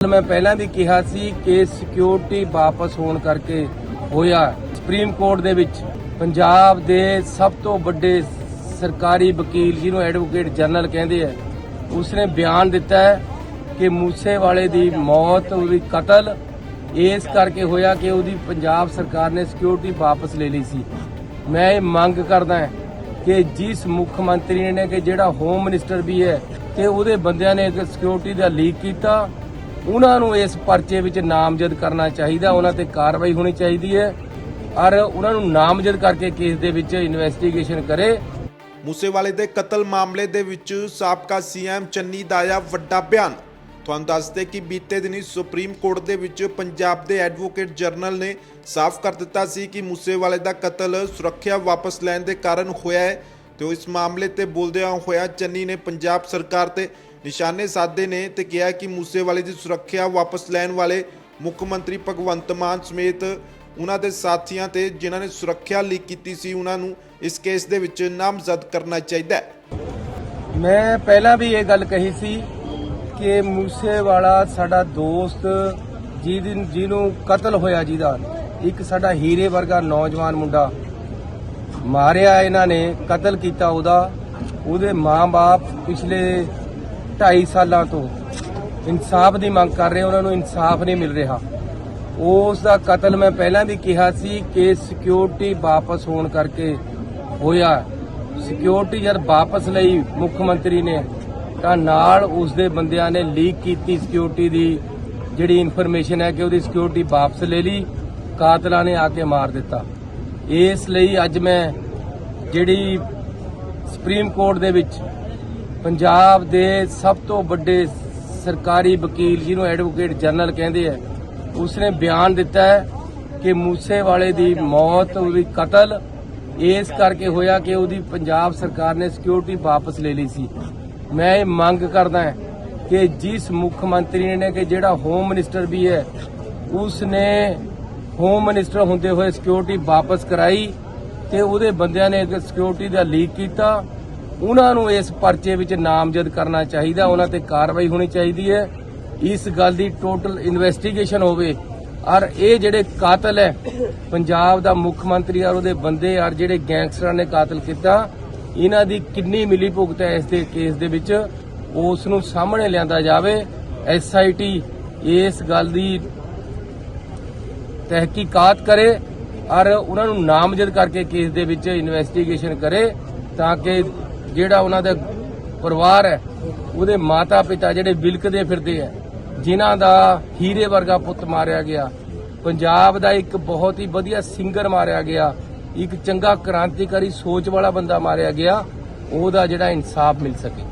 ਮੈਂ ਪਹਿਲਾਂ ਵੀ ਕਿਹਾ ਸੀ ਕਿ ਸਿਕਿਉਰਿਟੀ ਵਾਪਸ ਹੋਣ ਕਰਕੇ ਹੋਇਆ ਸੁਪਰੀਮ ਕੋਰਟ ਦੇ ਵਿੱਚ। ਪੰਜਾਬ ਦੇ ਸਭ ਤੋਂ ਵੱਡੇ ਸਰਕਾਰੀ ਵਕੀਲ ਜਿਹਨੂੰ ਐਡਵੋਕੇਟ ਜਨਰਲ ਕਹਿੰਦੇ ਆ, ਉਸਨੇ ਬਿਆਨ ਦਿੱਤਾ ਹੈ ਕਿ ਮੂਸੇਵਾਲੇ ਦੀ ਮੌਤ, ਉਹਦੀ ਕਤਲ, ਇਸ ਕਰਕੇ ਹੋਇਆ ਕਿ ਉਹਦੀ ਪੰਜਾਬ ਸਰਕਾਰ ਨੇ ਸਿਕਿਉਰਿਟੀ ਵਾਪਸ ਲੈ ਲਈ ਸੀ। ਮੈਂ ਇਹ ਮੰਗ ਕਰਦਾ ਹਾਂ ਕਿ ਜਿਸ ਮੁੱਖ ਮੰਤਰੀ ਨੇ ਕਿ ਜਿਹੜਾ ਹੋਮ ਮਿਨਿਸਟਰ ਵੀ ਹੈ, ਤੇ ਉਹਦੇ ਬੰਦਿਆਂ ਨੇ ਇੱਕ ਸਿਕਿਉਰਿਟੀ ਦਾ ਲੀਕ ਕੀਤਾ ਉਹਨਾਂ ਨੂੰ ਇਸ ਪਰਚੇ ਵਿੱਚ ਨਾਮਜ਼ਦ ਕਰਨਾ ਚਾਹੀਦਾ, ਉਹਨਾਂ ਤੇ ਕਾਰਵਾਈ ਹੋਣੀ ਚਾਹੀਦੀ ਹੈ। ਔਰ ਉਹਨਾਂ ਨੂੰ ਨਾਮਜ਼ਦ ਕਰਕੇ ਕੇਸ ਦੇ ਵਿੱਚ ਇਨਵੈਸਟੀਗੇਸ਼ਨ ਕਰੇ। ਮੂਸੇਵਾਲੇ ਦੇ ਕਤਲ ਮਾਮਲੇ ਦੇ ਵਿੱਚ ਸਾਬਕਾ ਸੀਐਮ ਚੰਨੀ ਦਾ ਆਇਆ ਵੱਡਾ ਬਿਆਨ। ਤੁਹਾਨੂੰ ਦੱਸਦੇ ਕਿ ਬੀਤੇ ਦਿਨੀ ਸੁਪਰੀਮ ਕੋਰਟ ਦੇ ਵਿੱਚ ਪੰਜਾਬ ਦੇ ਐਡਵੋਕੇਟ ਜਨਰਲ ਨੇ ਸਾਫ਼ ਕਰ ਦਿੱਤਾ ਸੀ ਕਿ ਮੂਸੇਵਾਲੇ ਦਾ ਕਤਲ ਸੁਰੱਖਿਆ ਵਾਪਸ ਲੈਣ ਦੇ ਕਾਰਨ ਹੋਇਆ ਹੈ। ਤੇ ਇਸ ਮਾਮਲੇ ਤੇ ਬੋਲਦਿਆਂ ਹੋਇਆ ਚੰਨੀ ਨੇ ਪੰਜਾਬ ਸਰਕਾਰ ਤੇ ਨਿਸ਼ਾਨੇ ਸਾਧੇ ਨੇ ਤੇ ਕਿਹਾ ਕਿ ਮੂਸੇਵਾਲੇ ਦੀ ਸੁਰੱਖਿਆ ਵਾਪਸ ਲੈਣ ਵਾਲੇ ਮੁੱਖ ਮੰਤਰੀ ਭਗਵੰਤ ਮਾਨ ਸਮੇਤ ਉਹਨਾਂ ਦੇ ਸਾਥੀਆਂ ਤੇ ਜਿਨ੍ਹਾਂ ਨੇ ਸੁਰੱਖਿਆ ਲੀਕ ਕੀਤੀ ਸੀ, ਉਹਨਾਂ ਨੂੰ ਇਸ ਕੇਸ ਦੇ ਵਿੱਚ ਨਾਮਜ਼ਦ ਕਰਨਾ ਚਾਹੀਦਾ ਹੈ। ਮੈਂ ਪਹਿਲਾਂ ਵੀ ਇਹ ਗੱਲ ਕਹੀ ਸੀ ਕਿ ਮੂਸੇਵਾਲਾ ਸਾਡਾ ਦੋਸਤ, ਜਿਹਦੀ ਜਿਹਨੂੰ ਕਤਲ ਹੋਇਆ ਜਿਹਦਾ, ਇੱਕ ਸਾਡਾ ਹੀਰੇ ਵਰਗਾ ਨੌਜਵਾਨ ਮੁੰਡਾ ਮਾਰਿਆ ਇਹਨਾਂ ਨੇ, ਕਤਲ ਕੀਤਾ ਉਹਦਾ। ਉਹਦੇ ਮਾਂ-ਬਾਪ ਪਿਛਲੇ 2.5 ਸਾਲਾਂ ਤੋਂ ਇਨਸਾਫ ਦੀ ਮੰਗ ਕਰ ਰਹੇ, ਉਹਨਾਂ ਨੂੰ ਇਨਸਾਫ ਨਹੀਂ ਮਿਲ ਰਿਹਾ। ਉਸ ਦਾ ਕਤਲ ਮੈਂ ਪਹਿਲਾਂ ਵੀ ਕਿਹਾ ਸੀ ਕਿ ਸਿਕਿਉਰਿਟੀ ਵਾਪਸ ਹੋਣ ਕਰਕੇ ਹੋਇਆ। ਸਿਕਿਉਰਿਟੀ ਜਦ ਵਾਪਸ ਲਈ ਮੁੱਖ ਮੰਤਰੀ ਨੇ, ਤਾਂ ਨਾਲ ਉਸ ਦੇ ਬੰਦਿਆਂ ਨੇ ਲੀਕ ਕੀਤੀ ਸਿਕਿਉਰਿਟੀ ਦੀ ਜਿਹੜੀ ਇਨਫੋਰਮੇਸ਼ਨ ਹੈ ਕਿ ਉਹਦੀ ਸਿਕਿਉਰਿਟੀ ਵਾਪਸ ਲੈ ਲਈ, ਕਾਤਲਾਂ ਨੇ ਆ ਕੇ ਮਾਰ ਦਿੱਤਾ। ਇਸ ਲਈ ਅੱਜ ਮੈਂ ਜਿਹੜੀ ਸੁਪਰੀਮ ਕੋਰਟ ਦੇ ਵਿੱਚ ਪੰਜਾਬ ਦੇ ਸਭ ਤੋਂ ਵੱਡੇ ਸਰਕਾਰੀ ਵਕੀਲ ਜਿਹਨੂੰ ਐਡਵੋਕੇਟ ਜਨਰਲ ਕਹਿੰਦੇ ਆ, ਉਸਨੇ ਬਿਆਨ ਦਿੱਤਾ ਹੈ ਕਿ ਮੂਸੇਵਾਲੇ ਦੀ ਮੌਤ ਉਹਦੀ ਕਤਲ। ਇਸ ਕਰਕੇ ਹੋਇਆ ਕਿ ਉਹਦੀ ਪੰਜਾਬ ਸਰਕਾਰ ਨੇ ਸਿਕਿਉਰਿਟੀ ਵਾਪਸ ਲੈ ਲਈ ਸੀ। ਮੈਂ ਇਹ ਮੰਗ ਕਰਦਾ ਹਾਂ ਕਿ ਜਿਸ ਮੁੱਖ ਮੰਤਰੀ ਨੇ ਕਿ ਜਿਹੜਾ ਹੋਮ ਮਿਨਿਸਟਰ ਵੀ ਹੈ, ਉਸਨੇ ਹੋਮ ਮਿਨਿਸਟਰ ਹੁੰਦੇ ਹੋਏ ਸਿਕਿਉਰਿਟੀ ਵਾਪਸ ਕਰਾਈ ਤੇ ਉਹਦੇ ਬੰਦਿਆਂ ਨੇ ਇੱਕ ਸਿਕਿਉਰਿਟੀ ਦਾ ਲੀਕ ਕੀਤਾ। ਉਹਨਾਂ ਨੂੰ ਇਸ ਪਰਚੇ ਵਿੱਚ ਨਾਮਜ਼ਦ ਕਰਨਾ ਚਾਹੀਦਾ, ਉਹਨਾਂ ਤੇ ਕਾਰਵਾਈ ਹੋਣੀ ਚਾਹੀਦੀ ਹੈ। ਇਸ ਗੱਲ ਦੀ ਟੋਟਲ ਇਨਵੈਸਟੀਗੇਸ਼ਨ ਹੋਵੇ। ਔਰ ਇਹ ਜਿਹੜੇ ਕਾਤਲ ਹੈ, ਪੰਜਾਬ ਦਾ ਮੁੱਖ ਮੰਤਰੀ ਔਰ ਉਹਦੇ ਬੰਦੇ ਔਰ ਜਿਹੜੇ ਗੈਂਗਸਟਰਾਂ ਨੇ ਕਾਤਲ ਕੀਤਾ, ਇਹਨਾਂ ਦੀ ਕਿੰਨੀ ਮਿਲੀ ਭੁਗਤ ਹੈ ਇਸ ਦੇ ਕੇਸ ਦੇ ਵਿੱਚ, ਉਸ ਨੂੰ ਸਾਹਮਣੇ ਲਿਆਂਦਾ ਜਾਵੇ। ਐਸਆਈਟੀ ਇਸ ਗੱਲ ਦੀ ਤਹਿਕੀਕਾਤ ਕਰੇ ਔਰ ਉਹਨਾਂ ਨੂੰ ਨਾਮਜ਼ਦ ਕਰਕੇ ਕੇਸ ਦੇ ਵਿੱਚ ਇਨਵੈਸਟੀਗੇਸ਼ਨ ਕਰੇ, ਤਾਂ ਕਿ ਜਿਹੜਾ ਉਹਨਾਂ ਦਾ ਪਰਿਵਾਰ ਹੈ, ਉਹਦੇ ਮਾਤਾ ਪਿਤਾ ਜਿਹੜੇ ਵਿਲਕਦੇ ਫਿਰਦੇ ਆ ਜਿਨ੍ਹਾਂ ਦਾ ਹੀਰੇ ਵਰਗਾ ਪੁੱਤ ਮਾਰਿਆ ਗਿਆ, ਪੰਜਾਬ ਦਾ ਇੱਕ ਬਹੁਤ ਹੀ ਵਧੀਆ ਸਿੰਗਰ ਮਾਰਿਆ ਗਿਆ, ਇੱਕ ਚੰਗਾ ਕ੍ਰਾਂਤੀਕਾਰੀ ਸੋਚ ਵਾਲਾ ਬੰਦਾ ਮਾਰਿਆ ਗਿਆ, ਉਹਦਾ ਜਿਹੜਾ ਇਨਸਾਫ ਮਿਲ ਸਕੇ।